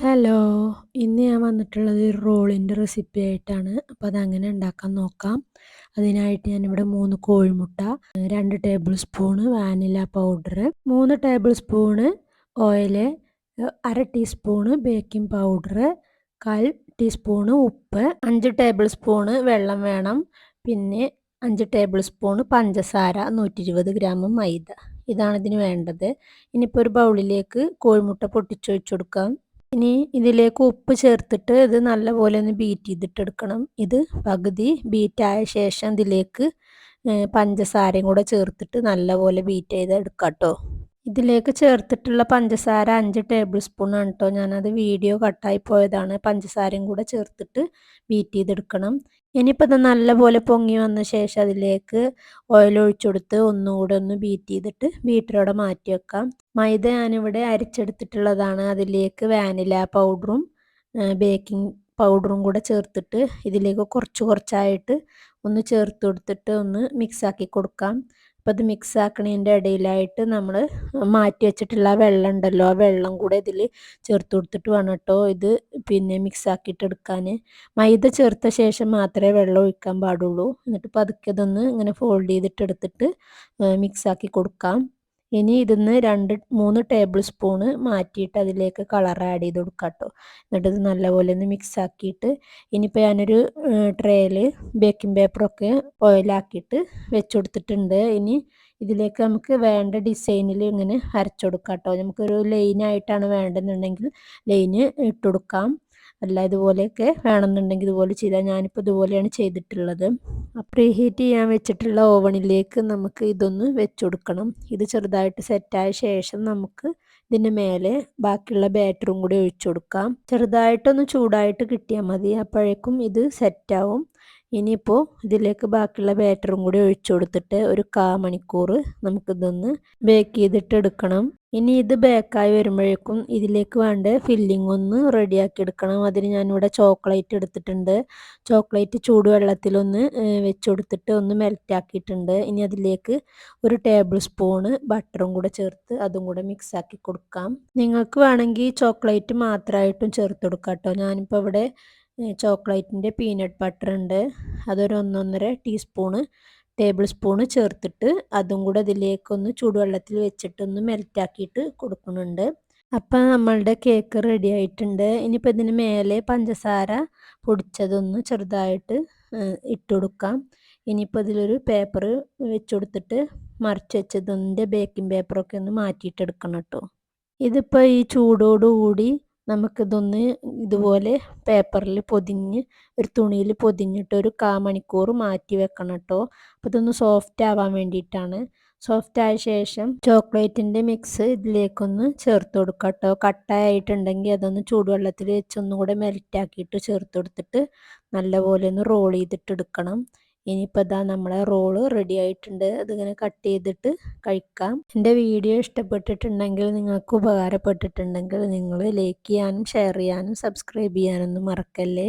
Hello ഇന്ന് ഞാൻ വന്നിട്ടുള്ളത് ഒരു റോളിന്റെ റെസിപ്പി ആയിട്ടാണ്. അപ്പോൾ അതങ്ങനെ ഉണ്ടാക്കാൻ നോക്കാം. അതിനായിട്ട് ഞാനിവിടെ മൂന്ന് കോഴിമുട്ട രണ്ട് ടേബിൾ സ്പൂണ് വാനില പൗഡർ മൂന്ന് ടേബിൾ സ്പൂണ് ഓയിൽ അര ടീസ്പൂണ് ബേക്കിംഗ് പൗഡർ കാൽ ടീസ്പൂണ് ഉപ്പ് അഞ്ച് ടേബിൾ സ്പൂണ് വെള്ളം വേണം. പിന്നെ അഞ്ച് ടേബിൾ സ്പൂണ് പഞ്ചസാര നൂറ്റി ഇരുപത് ഗ്രാം മൈദ. ഇതാണ് ഇതിന് വേണ്ടത്. ഇനിയിപ്പോൾ ഒരു ബൗളിലേക്ക് കോഴിമുട്ട പൊട്ടിച്ചൊഴിച്ചു കൊടുക്കാം. ഇനി ഇതിലേക്ക് ഉപ്പ് ചേർത്തിട്ട് ഇത് നല്ലപോലെ ഒന്ന് ബീറ്റ് ചെയ്തിട്ട് എടുക്കണം. ഇത് പകുതി ബീറ്റായ ശേഷം ഇതിലേക്ക് പഞ്ചസാരയും കൂടെ ചേർത്തിട്ട് നല്ലപോലെ ബീറ്റ് ചെയ്ത് എടുക്കാം കേട്ടോ ഇതിലേക്ക് ചേർത്തിട്ടുള്ള പഞ്ചസാര അഞ്ച് ടേബിൾ സ്പൂൺ ആണ് കേട്ടോ ഞാനത് വീഡിയോ കട്ടായി പോയതാണ്. പഞ്ചസാരയും കൂടെ ചേർത്തിട്ട് ബീറ്റ് ചെയ്തെടുക്കണം. ഇനിയിപ്പോൾ ഇത് നല്ലപോലെ പൊങ്ങി വന്ന ശേഷം അതിലേക്ക് ഓയിൽ ഒഴിച്ചെടുത്ത് ഒന്നുകൂടെ ഒന്ന് ബീറ്റ് ചെയ്തിട്ട് ബീറ്ററോടെ മാറ്റി വെക്കാം. മൈദ ഞാനിവിടെ അരിച്ചെടുത്തിട്ടുള്ളതാണ്. അതിലേക്ക് വാനില പൗഡറും ബേക്കിംഗ് പൗഡറും കൂടെ ചേർത്തിട്ട് ഇതിലേക്ക് കുറച്ച് കുറച്ചായിട്ട് ഒന്ന് ചേർത്ത് കൊടുത്തിട്ട് ഒന്ന് മിക്സാക്കി കൊടുക്കാം. അപ്പോൾ മിക്സ് ആക്കണതിന്റെ ഇടയിലായിട്ട് നമ്മൾ മാറ്റി വെച്ചിട്ടുള്ള വെള്ളം ഉണ്ടല്ലോ ആ വെള്ളം കൂടെ ഇതിൽ ചേർത്ത് കൊടുത്തിട്ട് വേണം കേട്ടോ ഇത് പിന്നെ മിക്സ് ആക്കിയിട്ട് എടുക്കാൻ മൈദ ചേർത്ത ശേഷം മാത്രമേ വെള്ളം ഒഴിക്കാൻ പാടുള്ളൂ. എന്നിട്ട് പതുക്കെ ഇതൊന്ന് ഇങ്ങനെ ഫോൾഡ് ചെയ്തിട്ട് എടുത്തിട്ട് മിക്സ് ആക്കി കൊടുക്കാം. ഇനി ഇതിന്ന് രണ്ട് മൂന്ന് ടേബിൾ സ്പൂണ് മാറ്റിയിട്ട് അതിലേക്ക് കളർ ആഡ് ചെയ്ത് കൊടുക്കാം കേട്ടോ എന്നിട്ട് ഇത് നല്ലപോലെ ഒന്ന് മിക്സ് ആക്കിയിട്ട് ഇനിയിപ്പോൾ ഞാനൊരു ട്രേയിൽ ബേക്കിംഗ് പേപ്പറൊക്കെ ഓയിലാക്കിയിട്ട് വെച്ച് കൊടുത്തിട്ടുണ്ട്. ഇനി ഇതിലേക്ക് നമുക്ക് വേണ്ട ഡിസൈനിൽ ഇങ്ങനെ അരച്ചു കൊടുക്കാം കേട്ടോ നമുക്കൊരു ലൈനായിട്ടാണ് വേണ്ടതെന്നുണ്ടെങ്കിൽ ലൈന് ഇട്ട് കൊടുക്കാം. അല്ല ഇതുപോലെയൊക്കെ വേണമെന്നുണ്ടെങ്കിൽ ഇതുപോലെ ചെയ്താൽ ഞാനിപ്പോൾ ഇതുപോലെയാണ് ചെയ്തിട്ടുള്ളത്. പ്രീ ഹീറ്റ് ചെയ്യാൻ വെച്ചിട്ടുള്ള ഓവണിലേക്ക് നമുക്ക് ഇതൊന്ന് വെച്ച് കൊടുക്കണം ഇത് ചെറുതായിട്ട് സെറ്റായ ശേഷം നമുക്ക് ഇതിന്റെ മേലെ ബാക്കിയുള്ള ബാറ്ററും കൂടി ഒഴിച്ചു കൊടുക്കാം ചെറുതായിട്ടൊന്ന് ചൂടായിട്ട് കിട്ടിയാൽ മതി. അപ്പോഴേക്കും ഇത് സെറ്റാവും ഇനിയിപ്പോൾ ഇതിലേക്ക് ബാക്കിയുള്ള ബാറ്ററും കൂടി ഒഴിച്ചു കൊടുത്തിട്ട് ഒരു കാ മണിക്കൂർ നമുക്കിതൊന്ന് ബേക്ക് ചെയ്തിട്ട് എടുക്കണം ഇനി ഇത് ബേക്കായി വരുമ്പോഴേക്കും ഇതിലേക്ക് വേണ്ട ഫില്ലിംഗ് ഒന്ന് റെഡിയാക്കി എടുക്കണം. അതിന് ഞാനിവിടെ ചോക്ലേറ്റ് എടുത്തിട്ടുണ്ട്. ചോക്ലേറ്റ് ചൂടുവെള്ളത്തിലൊന്ന് വെച്ച് കൊടുത്തിട്ട് ഒന്ന് മെൽറ്റ് ആക്കിയിട്ടുണ്ട്. ഇനി അതിലേക്ക് ഒരു ടേബിൾ സ്പൂണ് ബട്ടറും കൂടെ ചേർത്ത് അതും കൂടെ മിക്സ് ആക്കി കൊടുക്കാം. നിങ്ങൾക്ക് വേണമെങ്കിൽ ചോക്ലേറ്റ് മാത്രമായിട്ടും ചേർത്ത് കൊടുക്കാം കേട്ടോ. ഞാനിപ്പോൾ ഇവിടെ ചോക്ലേറ്റിന്റെ പീനട്ട് ബട്ടർ ഉണ്ട്. അതൊരു ഒന്നൊന്നര ടീസ്പൂണ് ടേബിൾ സ്പൂണ് ചേർത്തിട്ട് അതും കൂടെ അതിലേക്കൊന്ന് ചൂടുവെള്ളത്തിൽ വെച്ചിട്ടൊന്ന് മെൽറ്റാക്കിയിട്ട് കൊടുക്കുന്നുണ്ട്. അപ്പം നമ്മളുടെ കേക്ക് റെഡി ആയിട്ടുണ്ട്. ഇനിയിപ്പോൾ ഇതിന് മേലെ പഞ്ചസാര പൊടിച്ചതൊന്ന് ചെറുതായിട്ട് ഇട്ട് കൊടുക്കാം. ഇനിയിപ്പോൾ ഇതിലൊരു പേപ്പർ വെച്ച് കൊടുത്തിട്ട് മറിച്ച് വെച്ചതിന്റെ ബേക്കിംഗ് പേപ്പറൊക്കെ ഒന്ന് മാറ്റിയിട്ടെടുക്കണം കേട്ടോ. ഇതിപ്പോൾ ഈ ചൂടോടുകൂടി നമുക്കിതൊന്ന് ഇതുപോലെ പേപ്പറിൽ പൊതിഞ്ഞ് ഒരു തുണിയിൽ പൊതിഞ്ഞിട്ട് ഒരു കാ മണിക്കൂർ മാറ്റി വെക്കണം കേട്ടോ അപ്പോൾ ഇതൊന്ന് സോഫ്റ്റ് ആവാൻ വേണ്ടിയിട്ടാണ്. സോഫ്റ്റ് ആയ ശേഷം ചോക്ലേറ്റിന്റെ മിക്സ് ഇതിലേക്കൊന്ന് ചേർത്ത് കൊടുക്കുക കേട്ടോ കട്ടായിട്ടുണ്ടെങ്കിൽ അതൊന്ന് ചൂടുവെള്ളത്തിൽ വെച്ച് ഒന്നും കൂടെ മെൽറ്റാക്കിയിട്ട് ചേർത്ത് കൊടുത്തിട്ട് നല്ലപോലെ ഒന്ന് റോൾ ചെയ്തിട്ട് എടുക്കണം ഇനിയിപ്പോൾ ഇതാ നമ്മളെ റോൾ റെഡി ആയിട്ടുണ്ട്. അതിങ്ങനെ കട്ട് ചെയ്തിട്ട് കഴിക്കാം. എന്റെ വീഡിയോ ഇഷ്ടപ്പെട്ടിട്ടുണ്ടെങ്കിൽ നിങ്ങൾക്ക് ഉപകാരപ്പെട്ടിട്ടുണ്ടെങ്കിൽ നിങ്ങൾ ലൈക്ക് ചെയ്യാനും ഷെയർ ചെയ്യാനും സബ്സ്ക്രൈബ് ചെയ്യാനൊന്നും മറക്കല്ലേ?